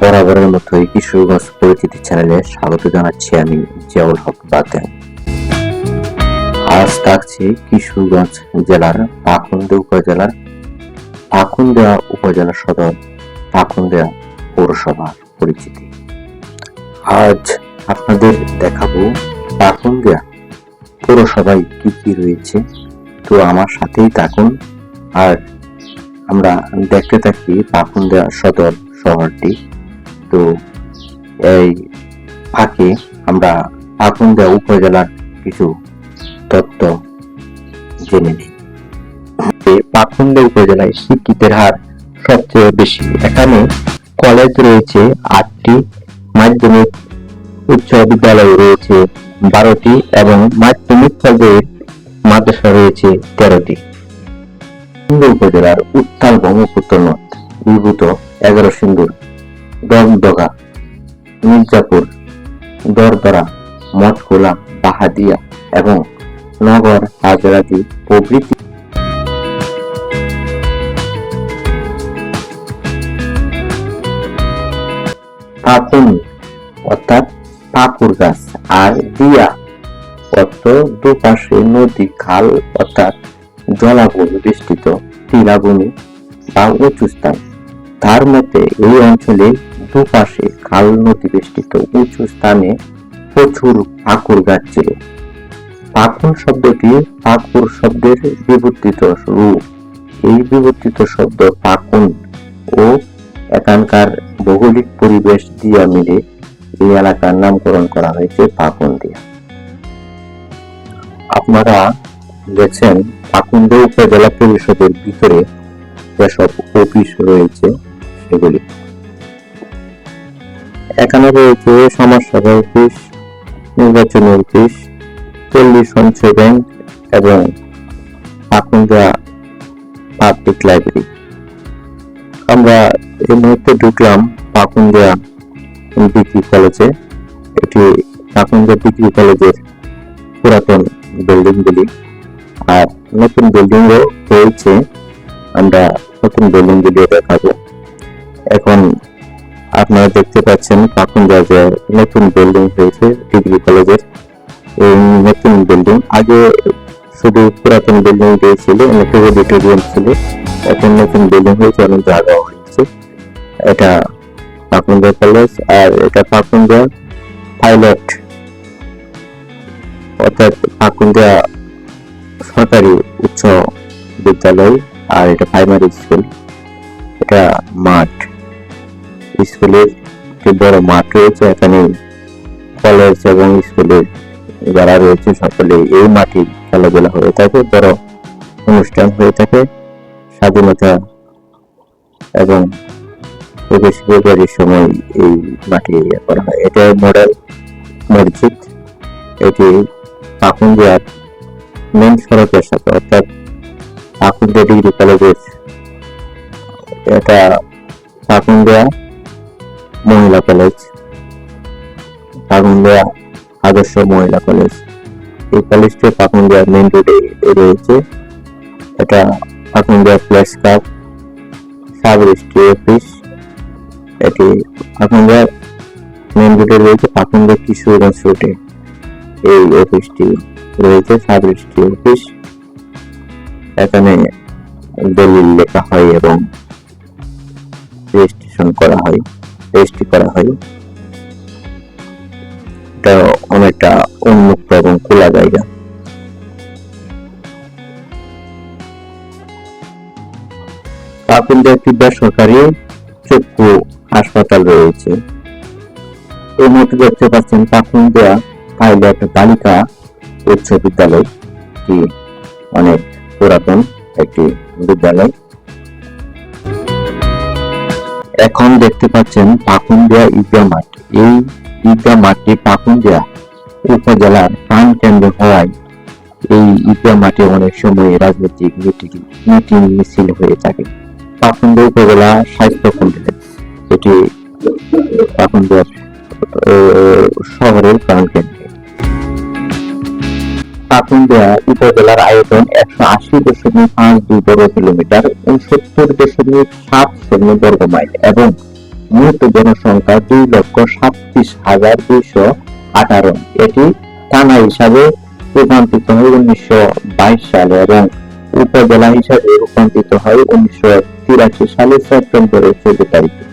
বরাবরের মতোই কিশোরগঞ্জ পরিচিতি চ্যানেলে স্বাগত জানাচ্ছি আমি জিয়াউল হক বাতেন আজ থাকছি কিশোরগঞ্জ জেলার পাকুন্দা উপজেলার পাকুন্দা উপজেলা সদর, পাকুন্দা পৌরসভার পরিচিতি। আজ আপনাদের দেখাবো পাকুন্দা পৌরসভায় কি কি রয়েছে, তো আমার সাথেই থাকুন। আর আমরা দেখতে থাকি পাকুন্দা সদর শহরটি। তো এই ফাঁকে আমরা পাকুন্দা উপজেলার কিছু তথ্য জেনে নিই। পাকুন্দা উপজেলায় শিক্ষিতের হার সবচেয়ে বেশি। এখানে কলেজ রয়েছে আটটি, মাধ্যমিক উচ্চ বিদ্যালয় রয়েছে বারোটি এবং মাধ্যমিক মাদ্রাসা রয়েছে তেরোটি। উপজেলার উত্তাল ব্রহ্মপুত্র নদ, বিভূত এগারো সিন্ধুর দগদগা মির্জাপুর, দরদরা, মঠকোলা, বাহাদিয়া এবং নগর হাজরাতি প্রভৃতি। পাকুন অর্থাৎ পাকুর গাছ, আর দিয়া, অর্থ দুপাশে নদী, খাল, অর্থাৎ জলাভূমি বেষ্টিত, টিলাভূমি বা উঁচু স্থান। তার মতে, এই অঞ্চলে দুপাশে খাল নদী বেষ্টিত উঁচু স্থানে প্রচুর পাকুর গাছ ছিল। পাকুন শব্দটি পাকুর শব্দের বিবর্তিত রূপ। এই বিবর্তিত শব্দ পাকুন ও এখানকার ভৌগোলিক পরিবেশ দিয়া মিলে এই এলাকার নামকরণ করা হয়েছে পাকুন দিয়া। আপনারা দেখছেন পাকুন্দ উপজেলা পরিষদের ভিতরে যেসব অফিস রয়েছে সেগুলি এখানে রয়েছে সমাজসেবা অফিস নির্বাচনী অফিস পল্লী সঞ্চয় ব্যাংক এবং পাকুন্দা পাবলিক লাইব্রেরি আমরা এই মুহূর্তে ঢুকলাম পাকুন্দা ডিগ্রি কলেজে। এটি পাকুন্দা ডিগ্রি কলেজের পুরাতন বিল্ডিং গুলি আর নতুন বিল্ডিং ও হয়েছে আমরা নতুন বিল্ডিং গুলি দেখাবো। এখন আপনারা দেখতে পাচ্ছেন পাকুন্দা যে নতুন বিল্ডিং হয়েছে, ডিগ্রি কলেজের। এই নতুন বিল্ডিং আগে শুধু পুরাতন বিল্ডিং দিয়েছিল অনেকে অডিটোরিয়াম ছিল। এখন নতুন বিল্ডিং হয়েছে অনেক জায়গা হয়েছে এটা পাকুন্দা কলেজ আর এটা পাকুন্দা পাইলট অর্থাৎ পাকুন্দা সরকারি উচ্চ বিদ্যালয় আর এটা প্রাইমারি স্কুল এটা মাঠ। স্কুলের যে বড় মাঠ রয়েছে, এখানে কলেজ এবং স্কুলের যারা রয়েছে সকলে এই মাঠে খেলাধুলা হয়ে থাকে, বড় অনুষ্ঠান হয়ে থাকে। স্বাধীনতা এবং প্রবেশ ফেব্রুয়ারির সময় এই মাঠে ইয়ে করা হয়। এটা মডেল মসজিদ। এটি পাকুন্দিয়ার মেন সড়কের সাথে, অর্থাৎ পাকুন্দিয়া ডিগ্রি কলেজের এটা পাকুন্দিয়া মহিলা কলেজ পাকুন্দিয়া আদর্শ মহিলা কলেজ এই কলেজটি পাকুন্দিয়া মেন রোডে রয়েছে। এটা Pakundia press club sub registry office এটি পাকুন্দিয়া মেন রোডে রয়েছে পাকুন্দিয়া কিশোরগঞ্জ রোডে এই অফিসটি রয়েছে সাব রেজিস্ট্রি অফিস এখানে দলিল লেখা হয় এবং রেজিস্ট্রেশন করা হয়। রেজিস্ট্রি করা হয়। এটা অনেকটা উন্মুক্ত এবং খোলা জায়গা। একটি বেসরকারি চক্ষু হাসপাতাল রয়েছে। এই মুহূর্তে দেখতে পাচ্ছেন পাকুন্দা পাইলট বালিকা উচ্চ বিদ্যালয় অনেক পুরাতন একটি বিদ্যালয়। এখন দেখতে পাচ্ছেন পাকুন্দিয়া ঈদগাহ মাঠ। এই ঈদগাহ মাঠটি পাকুন্দিয়া উপজেলার প্রাণ কেন্দ্র হওয়ায় এই ঈদগাহ মাঠে অনেক সময় রাজনৈতিক মিটিং মিটিং মিছিল হয়ে থাকে। পাকুন্দিয়া উপজেলা স্বাস্থ্য কমপ্লেক্স এটি পাকুন্দিয়ার শহরের প্রাণ কেন্দ্র। পাকুন্দিয়া উপজেলার আয়তন একশো আশি দশমিক পাঁচ দুই বর্গ কিলোমিটার উনসত্তর দশমিক সাত শূন্য বর্গ মাইল এবং মোট জনসংখ্যা দুই লক্ষ সাতত্রিশ হাজার দুইশো আঠারো। এটি থানা হিসাবে রূপান্তরিত হয় উনিশশো বাইশ সালে এবং উপজেলা হিসাবে রূপান্তরিত হয় উনিশশো তিরাশি সালে সেপ্টেম্বরের চোদ্দ তারিখে।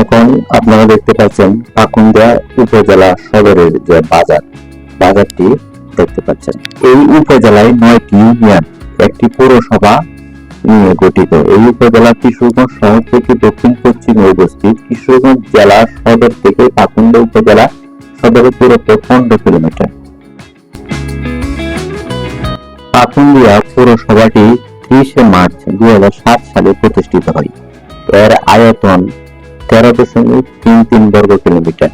এখন আপনারা দেখতে পাচ্ছেন পাকুন্দিয়া উপজেলা সদরের যে বাজার। বাজারটি দেখতে পাচ্ছেন। এই উপজেলায় নয়টি ইউনিয়ন, একটি পৌরসভা নিয়ে গঠিত। এই উপজেলা কিশোরগঞ্জ শহর থেকে দক্ষিণ পশ্চিমে অবস্থিত। কিশোরগঞ্জ জেলার সদর থেকে পাকুন্দিয়া উপজেলা সদরের দূরত্ব পনেরো কিলোমিটার। পাকুন্দিয়া পৌরসভাটি তিরিশে মার্চ দুই হাজার সাত সালে প্রতিষ্ঠিত হয়। এর আয়তন তেরো দশমিক তিন তিন বর্গ কিলোমিটার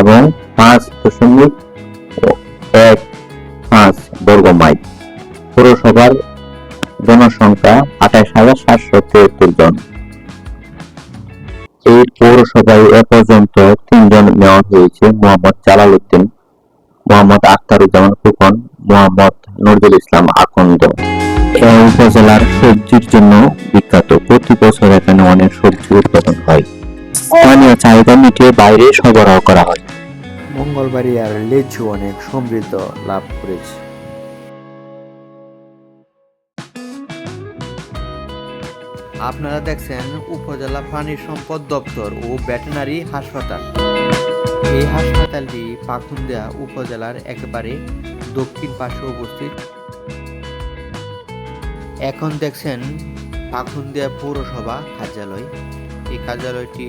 এবং পাঁচ দশমিক এক, পাঁচ, বর্গ মাইল। জনসংখ্যা আঠাশ হাজার সাতশো জন। এই পৌরসভায় এ পর্যন্ত তিনজন মেয়র হয়েছে, মোহাম্মদ জালাল মোহাম্মদ আখতারুজ্জামান ফুকন মোহাম্মদ নজরুল ইসলাম আকন্দ। এই উপজেলার সবজির জন্য বিখ্যাত। প্রতি বছর এখানে অনেক সবজি উৎপাদন হয়। স্থানীয় চাহিদা মিটিয়ে বাইরে সরবরাহ করা হয়। মঙ্গলবাড়িয়ার লিচু অনেক সমৃদ্ধ লাভ করেছে। আপনারা দেখছেন উপজেলা প্রাণী সম্পদ দপ্তর ও ভেটেনারি হাসপাতাল। এই হাসপাতালটি পাকুন্দিয়া উপজেলার একেবারে দক্ষিণ পাশে অবস্থিত। এখন দেখছেন পাকুন্দিয়া পৌরসভা কার্যালয়। এই কার্যালয়টি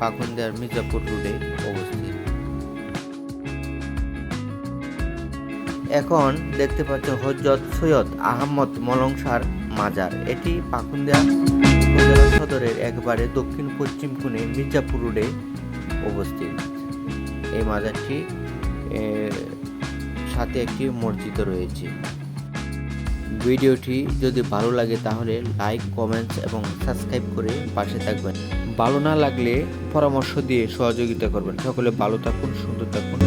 পাকুন্দিয়ার মির্জাপুর রোডে অবস্থিত। এখন দেখতে পাচ্ছ হজরত সৈয়দ আহমদ মলংসার মাজার। এটি পাকুন্দিয়া উপজেলা সদরের একবারে দক্ষিণ পশ্চিম কোণে মির্জাপুর রোডে অবস্থিত। এই মাজারটি সাথে একটি মসজিদ রয়েছে। ভিডিওটি যদি ভালো লাগে তাহলে লাইক, কমেন্টস এবং সাবস্ক্রাইব করে পাশে থাকবেন। ভালো না লাগলে পরামর্শ দিয়ে সহযোগিতা করবেন। সকলে ভালো থাকুন, সুন্দর থাকুন।